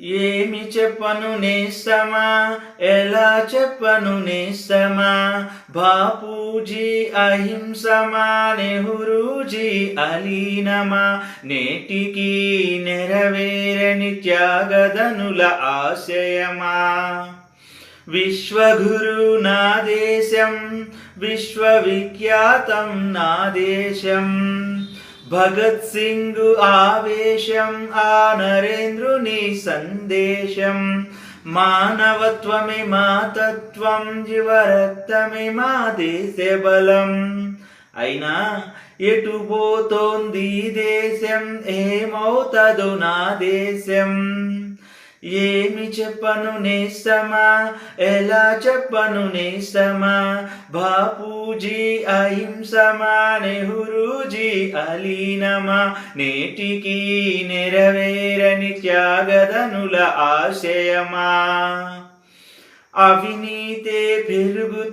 ఏమి చెప్పను నేస్తమా ఎలా చెప్పను నేస్తమా బాపూజీ అహింసమా? నెహ్రూజీ అలీనమా? నేటికి నెరవేరని త్యాగదనుల ఆశయమా విశ్వగురు నా దేశం విశ్వవిఖ్యాతం నా దేశం. భగత్ సింగ్ ఆవేశం ఆ నరేంద్రుని సందేశం మానవత్వమే మా తత్వం జీవరక్తమే మా దేశ బలం అయినా ఎటు పోతోంది దేశం ఏమవుతుందో నా దేశం ఏమి చెప్పను నేస్తమా ఎలా చెప్పను నేస్తమా బాపూజీ అహింసమా నెహ్రూజీ అలీనమా నేటికి నెరవేరని త్యాగదనుల ఆశయమా? అవినీతే పెరుగుతూ